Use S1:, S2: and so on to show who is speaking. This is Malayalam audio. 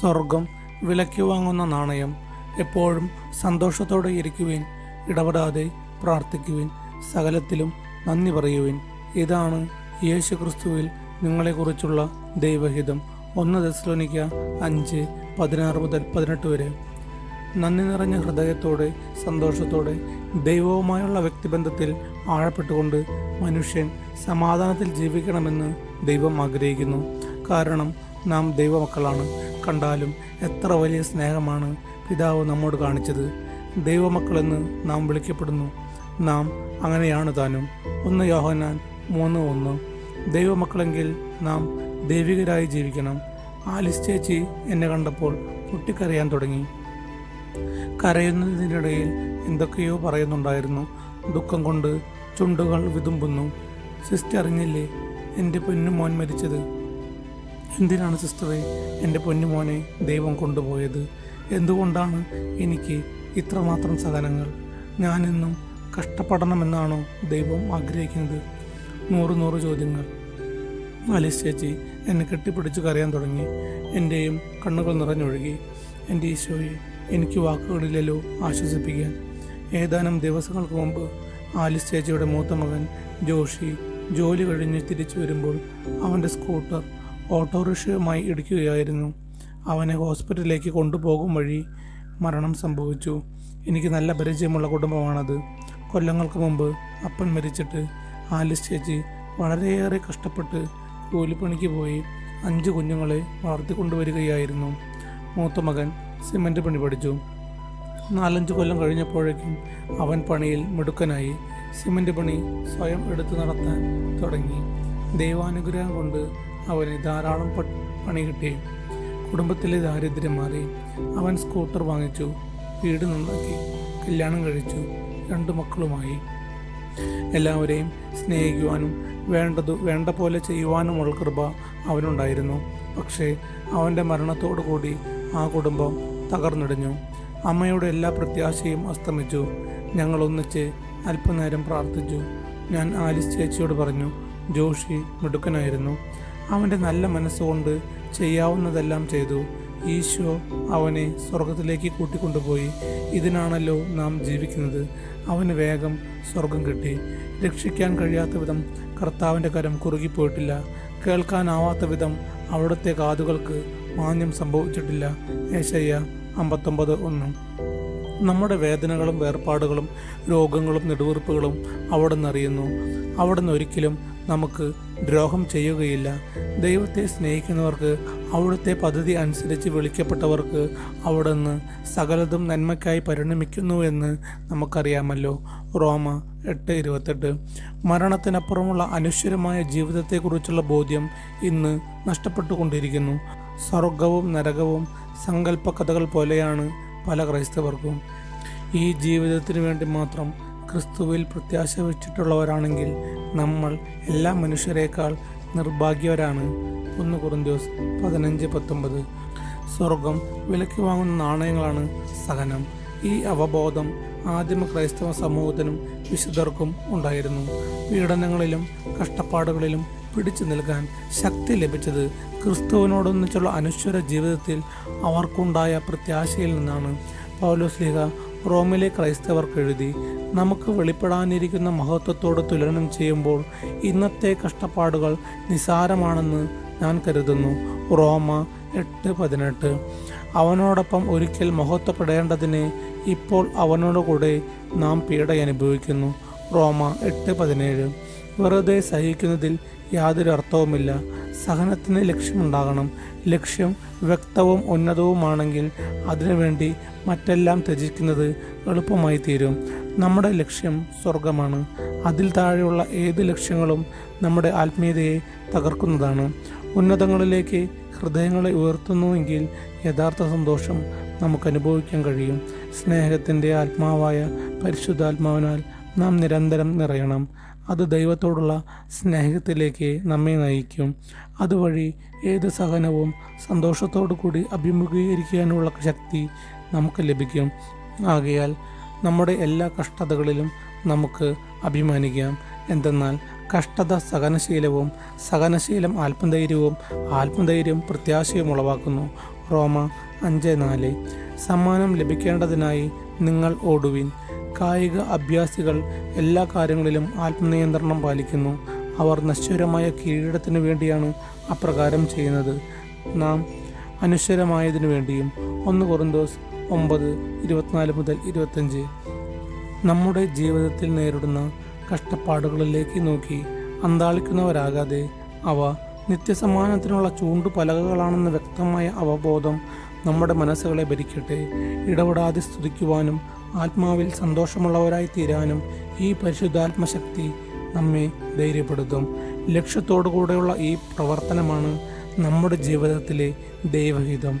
S1: സ്വർഗം വിലയ്ക്ക് വാങ്ങുന്ന നാണയം എപ്പോഴും സന്തോഷത്തോടെ ഇരിക്കുവിൻ ഇടപെടാതെ പ്രാർത്ഥിക്കുവിൻ സകലത്തിലും നന്ദി പറയുവിൻ. ഇതാണ് യേശു ക്രിസ്തുവിൽ നിങ്ങളെക്കുറിച്ചുള്ള ദൈവഹിതം. ഒന്ന് ദസ്ലോനിക്ക അഞ്ച് പതിനാറ് മുതൽ പതിനെട്ട് വരെ. നന്ദി നിറഞ്ഞ ഹൃദയത്തോടെ സന്തോഷത്തോടെ ദൈവവുമായുള്ള വ്യക്തിബന്ധത്തിൽ ആഴപ്പെട്ടുകൊണ്ട് മനുഷ്യൻ സമാധാനത്തിൽ ജീവിക്കണമെന്ന് ദൈവം ആഗ്രഹിക്കുന്നു. കാരണം നാം ദൈവമക്കളാണ്. കണ്ടാലും എത്ര വലിയ സ്നേഹമാണ് പിതാവ് നമ്മോട് കാണിച്ചത്. ദൈവമക്കളെന്ന് നാം വിളിക്കപ്പെടുന്നു. നാം അങ്ങനെയാണ് താനും. ഒന്ന് യോഹനാൻ മൂന്ന് ഒന്ന്. ദൈവമക്കളെങ്കിൽ നാം ദൈവികരായി ജീവിക്കണം. ആലിസ് ചേച്ചി എന്നെ കണ്ടപ്പോൾ പൊട്ടിക്കരയാൻ തുടങ്ങി. കരയുന്നതിനിടയിൽ എന്തൊക്കെയോ പറയുന്നുണ്ടായിരുന്നു. ദുഃഖം കൊണ്ട് ചുണ്ടുകൾ വിതുമ്പുന്നു. സിസ്റ്റർ അറിഞ്ഞില്ലേ എന്റെ പൊന്നുമോൻ മരിച്ചത്? എന്തിനാണ് സിസ്റ്ററെ എന്റെ പൊന്നുമോനെ ദൈവം കൊണ്ടുപോയത്? എന്തുകൊണ്ടാണ് എനിക്ക് ഇത്രമാത്രം സഹനങ്ങൾ ഞാനെന്നും കഷ്ടപ്പെടണമെന്നാണോ ദൈവം ആഗ്രഹിക്കുന്നത്? നൂറ് നൂറ് ചോദ്യങ്ങൾ. ആലിസ് ചേച്ചി എന്നെ കെട്ടിപ്പിടിച്ചു കരയാൻ തുടങ്ങി. എന്റെയും കണ്ണുകൾ നിറഞ്ഞൊഴുകി. എന്റെ ഈശോയെ എനിക്ക് വാക്കുകളില്ലല്ലോ ആശ്വസിപ്പിക്കാൻ. ഏതാനും ദിവസങ്ങൾക്ക് മുമ്പ് ആലിസ് ചേച്ചിയുടെ മൂത്ത മകൻ ജോഷി ജോലി കഴിഞ്ഞ് തിരിച്ചു വരുമ്പോൾ അവന്റെ സ്കൂട്ടർ ഓട്ടോറിക്ഷയുമായി ഇടിക്കുകയായിരുന്നു. അവനെ ഹോസ്പിറ്റലിലേക്ക് കൊണ്ടുപോകും വഴി മരണം സംഭവിച്ചു. എനിക്ക് നല്ല പരിചയമുള്ള കുടുംബമാണത്. കൊല്ലങ്ങൾക്ക് മുമ്പ് അപ്പൻ മരിച്ചിട്ട് ആലിസ് ചേച്ചി വളരെയേറെ കഷ്ടപ്പെട്ട് കൂലിപ്പണിക്ക് പോയി അഞ്ച് കുഞ്ഞുങ്ങളെ വളർത്തിക്കൊണ്ടുവരികയായിരുന്നു. മൂത്ത മകൻ സിമന്റ് പണി പഠിച്ചു. നാലഞ്ച് കൊല്ലം കഴിഞ്ഞപ്പോഴേക്കും അവൻ പണിയിൽ മിടുക്കനായി സിമന്റ് പണി സ്വയം എടുത്തു നടത്താൻ തുടങ്ങി. ദൈവാനുഗ്രഹം കൊണ്ട് അവന് ധാരാളം പണി കിട്ടി. കുടുംബത്തിലെ ദാരിദ്ര്യം മാറി. അവൻ സ്കൂട്ടർ വാങ്ങിച്ചു വീട് നന്നാക്കി കല്യാണം കഴിച്ചു രണ്ടു മക്കളുമായി. എല്ലാവരെയും സ്നേഹിക്കുവാനും വേണ്ടത് വേണ്ട പോലെ ചെയ്യുവാനുമുള്ള കൃപ അവനുണ്ടായിരുന്നു. പക്ഷേ അവന്റെ മരണത്തോടു കൂടി ആ കുടുംബം തകർന്നിടിഞ്ഞു. അമ്മയുടെ എല്ലാ പ്രത്യാശയും അസ്തമിച്ചു. ഞങ്ങൾ ഒന്നിച്ച് അല്പനേരം പ്രാർത്ഥിച്ചു. ഞാൻ ആലിസ് ചേച്ചിയോട് പറഞ്ഞു ജോഷി മിടുക്കനായിരുന്നു. അവന്റെ നല്ല മനസ്സുകൊണ്ട് ചെയ്യാവുന്നതെല്ലാം ചെയ്തു. ഈശോ അവനെ സ്വർഗത്തിലേക്ക് കൂട്ടിക്കൊണ്ടുപോയി. ഇതിനാണല്ലോ നാം ജീവിക്കുന്നത്. അവന് വേഗം സ്വർഗം കിട്ടി. രക്ഷിക്കാൻ കഴിയാത്ത വിധം കർത്താവിന്റെ കരം കുറുകിപ്പോയിട്ടില്ല. കേൾക്കാനാവാത്ത വിധം അവിടുത്തെ കാതുകൾക്ക് മാന്യം സംഭവിച്ചിട്ടില്ല. ഏശയ്യ അമ്പത്തൊമ്പത് ഒന്ന്. നമ്മുടെ വേദനകളും വേർപാടുകളും രോഗങ്ങളും നെടുവീർപ്പുകളും അവിടെ നിന്നറിയുന്നു അവിടെ നിന്ന് ഒരിക്കലും നമുക്ക് ദ്രോഹം ചെയ്യുകയില്ല. ദൈവത്തെ സ്നേഹിക്കുന്നവർക്ക് അവിടുത്തെ പദ്ധതി അനുസരിച്ച് വിളിക്കപ്പെട്ടവർക്ക് അവിടെ നിന്ന് സകലതും നന്മയ്ക്കായി പരിണമിക്കുന്നു എന്ന് നമുക്കറിയാമല്ലോ. റോമ എട്ട് ഇരുപത്തെട്ട്. മരണത്തിനപ്പുറമുള്ള അനശ്വരമായ ജീവിതത്തെക്കുറിച്ചുള്ള ബോധ്യം ഇന്ന് നഷ്ടപ്പെട്ടുകൊണ്ടിരിക്കുന്നു. സ്വർഗവും നരകവും സങ്കല്പ കഥകൾ പോലെയാണ് പല ക്രൈസ്തവർക്കും ഈ ജീവിതത്തിന് വേണ്ടി മാത്രം ക്രിസ്തുവിൽ പ്രത്യാശ വെച്ചിട്ടുള്ളവരാണെങ്കിൽ നമ്മൾ എല്ലാ മനുഷ്യരെക്കാൾ നിർഭാഗ്യവരാണ്. ഒന്ന് കുറുന്തോസ് പതിനഞ്ച് പത്തൊമ്പത്. സ്വർഗം വിലക്ക് വാങ്ങുന്ന നാണയങ്ങളാണ് സഹനം. ഈ അവബോധം ആദിമ ക്രൈസ്തവ സമൂഹത്തിനും വിശുദ്ധർക്കും ഉണ്ടായിരുന്നു. പീഡനങ്ങളിലും കഷ്ടപ്പാടുകളിലും പിടിച്ചു നിൽക്കാൻ ശക്തി ലഭിച്ചത് ക്രിസ്തുവിനോടൊന്നിച്ചുള്ള അനശ്വര ജീവിതത്തിൽ അവർക്കുണ്ടായ പ്രത്യാശയിൽ നിന്നാണ്. പൗലോസ്ലിഹ റോമിലെ ക്രൈസ്തവർക്ക് എഴുതി നമുക്ക് വെളിപ്പെടാനിരിക്കുന്ന മഹത്വത്തോട് തുലനം ചെയ്യുമ്പോൾ ഇന്നത്തെ കഷ്ടപ്പാടുകൾ നിസാരമാണെന്ന് ഞാൻ കരുതുന്നു. റോമ എട്ട് പതിനെട്ട്. അവനോടൊപ്പം ഒരിക്കൽ മഹത്വപ്പെടേണ്ടതിന് ഇപ്പോൾ അവനോടുകൂടെ നാം പീഡ അനുഭവിക്കുന്നു. റോമ എട്ട് പതിനേഴ്. വെറുതെ സഹിക്കുന്നതിൽ യാതൊരു അർത്ഥവുമില്ല. സഹനത്തിന് ലക്ഷ്യമുണ്ടാകണം. ലക്ഷ്യം വ്യക്തവും ഉന്നതവുമാണെങ്കിൽ അതിനുവേണ്ടി മറ്റെല്ലാം ത്യജിക്കുന്നത് എളുപ്പമായി തീരും. നമ്മുടെ ലക്ഷ്യം സ്വർഗമാണ് അതിൽ താഴെയുള്ള ഏത് ലക്ഷ്യങ്ങളും നമ്മുടെ ആത്മീയതയെ തകർക്കുന്നതാണ്. ഉന്നതങ്ങളിലേക്ക് ഹൃദയങ്ങളെ ഉയർത്തുന്നുവെങ്കിൽ യഥാർത്ഥ സന്തോഷം നമുക്ക് അനുഭവിക്കാൻ കഴിയും. സ്നേഹത്തിന്റെ ആത്മാവായ പരിശുദ്ധാത്മാവിനാൽ നാം നിരന്തരം നിറയണം. അത് ദൈവത്തോടുള്ള സ്നേഹത്തിലേക്ക് നമ്മെ നയിക്കും. അതുവഴി ഏത് സഹനവും സന്തോഷത്തോടു കൂടി അഭിമുഖീകരിക്കാനുള്ള ശക്തി നമുക്ക് ലഭിക്കും. ആകയാൽ നമ്മുടെ എല്ലാ കഷ്ടതകളിലും നമുക്ക് അഭിമാനിക്കാം. എന്തെന്നാൽ കഷ്ടത സഹനശീലവും സഹനശീലം ആത്മധൈര്യവും ആത്മധൈര്യം പ്രത്യാശയും ഉളവാക്കുന്നു. റോമ അഞ്ച് നാല്. സമ്മാനം ലഭിക്കേണ്ടതിനായി നിങ്ങൾ ഓടുവിൻ. കായിക അഭ്യാസികൾ എല്ലാ കാര്യങ്ങളിലും ആത്മനിയന്ത്രണം പാലിക്കുന്നു. അവർ നശ്വരമായ കിരീടത്തിനു വേണ്ടിയാണ് അപ്രകാരം ചെയ്യുന്നത്. നാം അനശ്വരമായതിനു വേണ്ടിയും ഒന്ന് കൊറിന്തോസ് ഒമ്പത് ഇരുപത്തിനാല് മുതൽ ഇരുപത്തഞ്ച് നമ്മുടെ ജീവിതത്തിൽ നേരിടുന്ന കഷ്ടപ്പാടുകളിലേക്ക് നോക്കി അന്താളിക്കുന്നവരാകാതെ അവ നിത്യസമ്മാനത്തിനുള്ള ചൂണ്ടുപലകകളാണെന്ന വ്യക്തമായ അവബോധം നമ്മുടെ മനസ്സുകളെ ഭരിക്കട്ടെ. ഇടപെടാതെ സ്തുതിക്കുവാനും ആത്മാവിൽ സന്തോഷമുള്ളവരായി തീരാനും ഈ പരിശുദ്ധാത്മശക്തി നമ്മെ ധൈര്യപ്പെടുത്തും. ലക്ഷ്യത്തോടു കൂടെയുള്ള ഈ പ്രവർത്തനമാണ് നമ്മുടെ ജീവിതത്തിലെ ദൈവഹിതം.